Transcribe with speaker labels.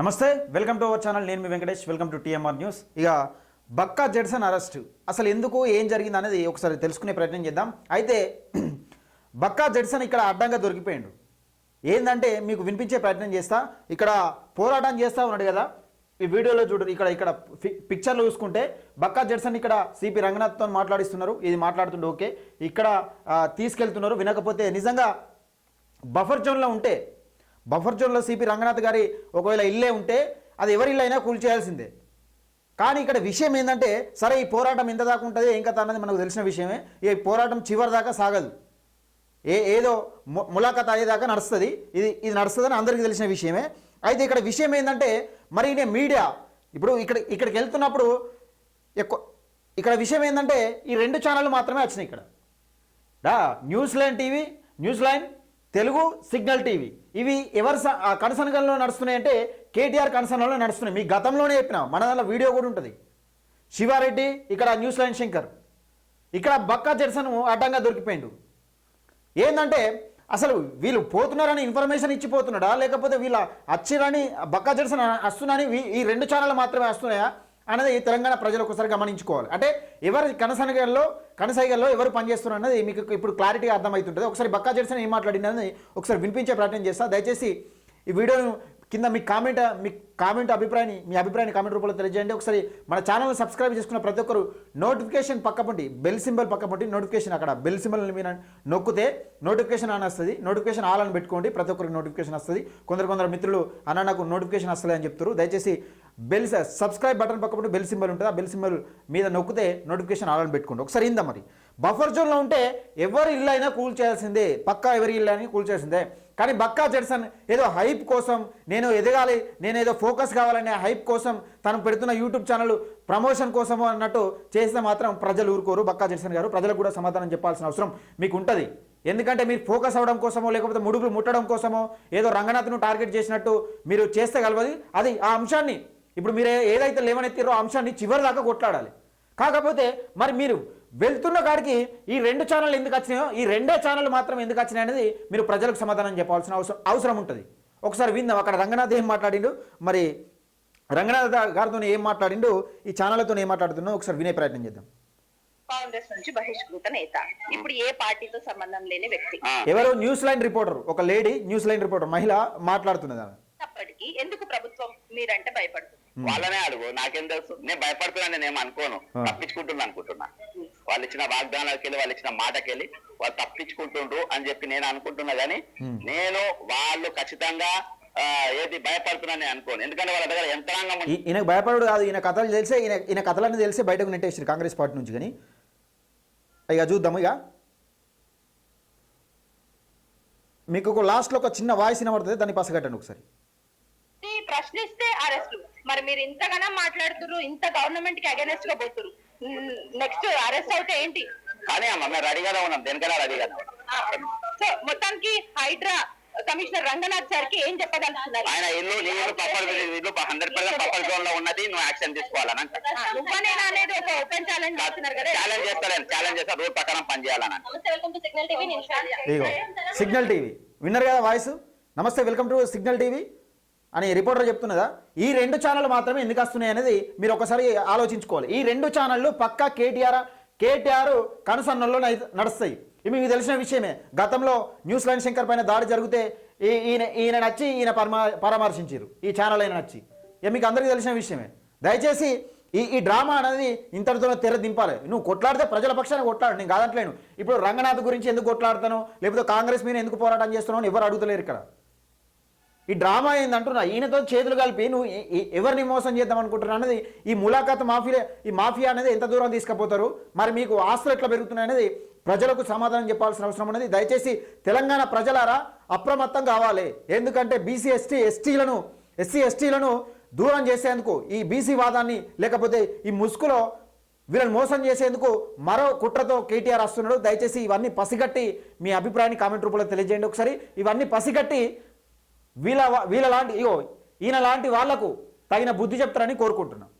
Speaker 1: నమస్తే welcome to our channel. నేను మీ Venkatesh. Welcome to TMR news. ఇక బక్కా జెడ్సన్ అరెస్ట్. అసలు ఎందుకు ఏం జరిగింది అనేది ఒకసారి తెలుసుకునే ప్రయత్నం చేద్దాం. అయితే బక్కా జెడ్సన్ ఇక్కడ అడ్డంగా దొరికిపోయాడు. ఏంటంటే మీకు వినిపించే ప్రయత్నం చేస్తా. ఇక్కడ పోరాటం చేస్తా ఉన్నాడు కదా. ఈ వీడియోలో చూడరు ఇక్కడ ఇక్కడ పిక్చర్లు పిక్చర్లో చూసుకుంటే బక్కా జెడ్సన్ ఇక్కడ సిపి రంగనాథ్తో మాట్లాడిస్తున్నారు. ఇది మాట్లాడుతుండే ఓకే. ఇక్కడ తీసుకెళ్తున్నారు. వినకపోతే నిజంగా బఫర్ జోన్లో ఉంటే బఫర్ జోన్లో సిపి రంగనాథ్ గారి ఒకవేళ ఇల్లే ఉంటే అది ఎవరి ఇల్లు అయినా కూల్చేయాల్సిందే కానీ ఇక్కడ విషయం ఏంటంటే సరే ఈ పోరాటం ఎంత దాకా ఉంటుంది ఏం కథ అన్నది మనకు తెలిసిన విషయమే. ఈ పోరాటం చివరి దాకా సాగదు. ఏ ఏదో ము- ములాఖత్ అయ్యేదాకా నడుస్తుంది. ఇది ఇది నడుస్తుందని అందరికీ తెలిసిన విషయమే. అయితే ఇక్కడ విషయం ఏంటంటే మరి నేను మీడియా ఇప్పుడు ఇక్కడ ఇక్కడికి వెళ్తున్నప్పుడు ఎక్కువ ఇక్కడ విషయం ఏంటంటే ఈ రెండు ఛానళ్ళు మాత్రమే వచ్చినాయి ఇక్కడ. The news line TV news line Telugu signal TV. ఇవి ఎవరు స- ఆ కనసనగల్లో నడుస్తున్నాయి అంటే కేటీఆర్ కనసనలో నడుస్తున్నాయి. మీ గతంలోనే చెప్పిన మన దాంట్లో వీడియో కూడా ఉంటుంది. శివారెడ్డి ఇక్కడ న్యూస్ లైన్ శంకర్. ఇక్కడ బక్కా జెర్సన్ అడ్డంగా దొరికిపోయిండు. ఏంటంటే అసలు వీళ్ళు పోతున్నారని ఇన్ఫర్మేషన్ ఇచ్చిపోతున్నాడా లేకపోతే వీళ్ళ వచ్చిరని బక్కా జెర్సన్ వస్తున్నారని ఈ రెండు ఛానళ్ళు మాత్రమే వస్తున్నాయా? అనేది ఈ తెలంగాణ ప్రజలు ఒకసారి గమనించుకోవాలి. అంటే ఎవరు కనసనగల్లో కనసైగల్లో ఎవరు పనిచేస్తున్నారు అనేది మీకు ఇప్పుడు క్లారిటీగా అర్థమవుతుంటుంది. ఒకసారి బక్కా జెర్సన్ ఏం మాట్లాడినది ఒకసారి వినిపించే ప్రయత్నం చేస్తా. దయచేసి ఈ వీడియోను కింద మీ కామెంట్ మీ కామెంట్ అభిప్రాయాన్ని మీ అభిప్రాయాన్ని కామెంట్ రూపంలో తెలియజేయండి. ఒకసారి మన ఛానల్ని సబ్స్క్రైబ్ చేసుకున్న ప్రతి ఒక్కరు నోటిఫికేషన్ పక్కపండి బెల్ సింబల్ పక్కపంటి నోటిఫికేషన్ అక్కడ బెల్ సింబల్ మీరు నొక్కితే నోటిఫికేషన్ ఆన్ వస్తుంది. నోటిఫికేషన్ ఆల్ అని పెట్టుకోండి ప్రతి ఒక్కరికి నోటిఫికేషన్ వస్తుంది. కొందరు కొందరు మిత్రులు అన్న నాకు నోటిఫికేషన్ వస్తుంది అని చెప్తారు. దయచేసి బెల్ సబ్స్క్రైబ్ బటన్ పక్కపంటే బెల్ సింబల్ ఉంటుంది? ఆ బెల్ సింబల్ మీద నొక్కితే నోటిఫికేషన్ ఆల్ అని పెట్టుకోండి. ఒకసారి ఇందా మరి. బఫర్ జోన్లో ఉంటే ఎవరి ఇల్లు అయినా కూల్ చేయాల్సిందే. పక్కా ఎవరి ఇల్లు అయినా కూల్ చేయాల్సిందే. కానీ బక్కా జెడ్సన్ ఏదో హైప్ కోసం నేను ఎదగాలి నేను ఏదో ఫోకస్ కావాలనే హైప్ కోసం తను పెడుతున్న యూట్యూబ్ ఛానల్ ప్రమోషన్ కోసము అన్నట్టు చేస్తే మాత్రం ప్రజలు ఊరుకోరు. బక్కా జెడ్సన్ గారు ప్రజలకు కూడా సమాధానం చెప్పాల్సిన అవసరం మీకు ఉంటుంది ఎందుకంటే మీరు ఫోకస్ అవ్వడం కోసమో లేకపోతే ముడుపులు ముట్టడం కోసమో ఏదో రంగనాథ్ను టార్గెట్ చేసినట్టు మీరు చేస్తే కలవది. అది ఆ అంశాన్ని ఇప్పుడు మీరు ఏదైతే లేవనెత్తిరో ఆ అంశాన్ని చివరి దాకా కొట్లాడాలి. కాకపోతే మరి మీరు వెళ్తున్న కాడికి ఈ రెండు ఛానల్ ఎందుకు వచ్చినాయో ఈ రెండే ఛానల్ మాత్రం ఎందుకు వచ్చినాయి అనేది మీరు ప్రజలకు సమాధానం చెప్పాల్సిన అవసరం అవసరం ఉంటుంది. ఒకసారి విందాం అక్కడ రంగనాథ్ ఏం మాట్లాడిండు? మరి రంగనాథ్ గారితో ఏం మాట్లాడిండు? ఈ ఛానల్తో ఏం మాట్లాడుతున్నా ఒకసారి వినే ప్రయత్నం చేద్దాం.
Speaker 2: కాంగ్రెస్ నుంచి బహిష్కృత నేత. ఇప్పుడు ఏ పార్టీతో సంబంధం లేని వ్యక్తి.
Speaker 1: ఎవరు న్యూస్ లైన్ రిపోర్టర్ ఒక లేడీ న్యూస్ లైన్ రిపోర్టర్ మహిళ మాట్లాడుతున్నది
Speaker 2: అప్పటికి ఎందుకు ప్రభుత్వం మీరంటే భయపడుతుంది?
Speaker 3: వాళ్ళనే అడుగు. నాకేం తెలుసు? నేను భయపడుతున్నాను నేను అనుకోను.
Speaker 1: ఆ.
Speaker 3: తప్పించుకుంటున్నా అనుకుంటున్నా. వాళ్ళు ఇచ్చిన వాగ్దానాలకి వెళ్ళి వాళ్ళు ఇచ్చిన మాటకెళ్ళి వాళ్ళు తప్పించుకుంటుండ్రు అని చెప్పి నేను అనుకుంటున్నా గానీ
Speaker 1: Hmm.
Speaker 3: నేను వాళ్ళు ఖచ్చితంగా ఏది భయపడుతున్నాను నేను అనుకోను. ఎందుకంటే వాళ్ళ దగ్గర యంత్రాంగం ఉంది.
Speaker 1: ఈ- ఈయనకు భయపడు కాదు. ఈయన కథలు తెలిసే ఈయన ఈయన కథలన్నీ తెలిసే బయటకు నెట్టేసారు కాంగ్రెస్ పార్టీ నుంచి కానీ. ఇక చూద్దాము ఇక. మీకు ఒక లాస్ట్లో ఒక చిన్న వాయిస్ వినబడుతుంది. దాన్ని పసగట్టండి ఒకసారి.
Speaker 2: ఈ ప్రశ్నిస్తే అరెస్ట్ మరి మీరు ఇంతగానో మాట్లాడుతున్నారు ఇంత గవర్నమెంట్కి అగెనెస్ట్గా పోతున్నారు నెక్స్ట్ అరెస్ట్ అవుతే ఏంటి?
Speaker 3: కానీ అమ్మ మేము రెడీగానే ఉన్నాం. దేనికైనా రెడీగానే
Speaker 2: సో మొత్తానికి హైడ్రా కమిషనర్ రంగనాథ్ సార్కి ఏం చెప్పదలుచుకున్నారు?
Speaker 3: ఆయన ఇల్లు నీ ఇల్లు పప్పర్ ఇల్లు హండ్రెడ్ పర్సెంట్ పప్పర్ జోన్లో ఉన్నది నువ్వు యాక్షన్ తీసుకోవాలని
Speaker 2: నువ్వనేనా అనేది ఒక ఓపెన్ ఛాలెంజ్ చేస్తున్నారు కదా?
Speaker 3: ఛాలెంజ్ చేస్తాను ఛాలెంజ్ చేస్తా రూల్ ప్రకారం పనిచేయాలని అంట.
Speaker 2: నమస్తే వెల్కమ్ టు సిగ్నల్ టీవీ నేను శ్రావ్య.
Speaker 1: ఇదిగో సిగ్నల్ టీవీ విన్నారు కదా వాయిస్? నమస్తే వెల్కమ్ టు సిగ్నల్ టీవీ అని రిపోర్టర్ చెప్తున్నదా? ఈ రెండు ఛానల్ మాత్రమే ఎందుకు వస్తున్నాయి అనేది మీరు ఒకసారి ఆలోచించుకోవాలి. ఈ రెండు ఛానళ్ళు పక్కా కేటీఆర్ కేటీఆర్ కనుసన్నల్లో నడుస్తాయి. ఇవి మీకు తెలిసిన విషయమే. గతంలో న్యూస్ లైన్ శంకర్ పైన దాడి జరిగితే ఈయన ఈయన నచ్చి ఈయన పరమా పరామర్శించారు. ఈ ఛానల్ అయిన నచ్చి. ఇక మీకు అందరికీ తెలిసిన విషయమే. దయచేసి ఈ ఈ డ్రామా అనేది ఇంతటితో తెర దింపాలి. నువ్వు కొట్లాడితే ప్రజల పక్షాన్ని కొట్లాడు. నేను కాదంటలేను. ఇప్పుడు రంగనాథ్ గురించి ఎందుకు కొట్లాడతాను లేకపోతే కాంగ్రెస్ మీద ఎందుకు పోరాటం చేస్తున్నావు ఎవరు అడుగుతలేరు ఇక్కడ. ఈ డ్రామా ఏందంటున్నా? ఈయనతో చేతులు కలిపి నువ్వు ఎవరిని మోసం చేద్దాం అనుకుంటున్నా అనేది ఈ ములాఖాత్ మాఫియా ఈ మాఫియా అనేది ఎంత దూరం తీసుకుపోతారు? మరి మీకు ఆస్తులు ఎట్లా పెరుగుతున్నాయి అనేది ప్రజలకు సమాధానం చెప్పాల్సిన అవసరం ఉన్నది. దయచేసి తెలంగాణ ప్రజలారా అప్రమత్తం కావాలి. ఎందుకంటే బీసీ ఎస్టీ ఎస్టీలను ఎస్సీ ఎస్టీలను దూరం చేసేందుకు ఈ బీసీ వాదాన్ని లేకపోతే ఈ ముసుగులో వీళ్ళని మోసం చేసేందుకు మరో కుట్రతో కేటీఆర్ వస్తున్నాడు. దయచేసి ఇవన్నీ పసిగట్టి మీ అభిప్రాయాన్ని కామెంట్ రూపంలో తెలియజేయండి. ఒకసారి ఇవన్నీ పసిగట్టి వీళ్ళ వీళ్ళ లాంటి ఇగో ఈయన లాంటి వాళ్ళకు తగిన బుద్ధి చెప్తారని కోరుకుంటున్నాం.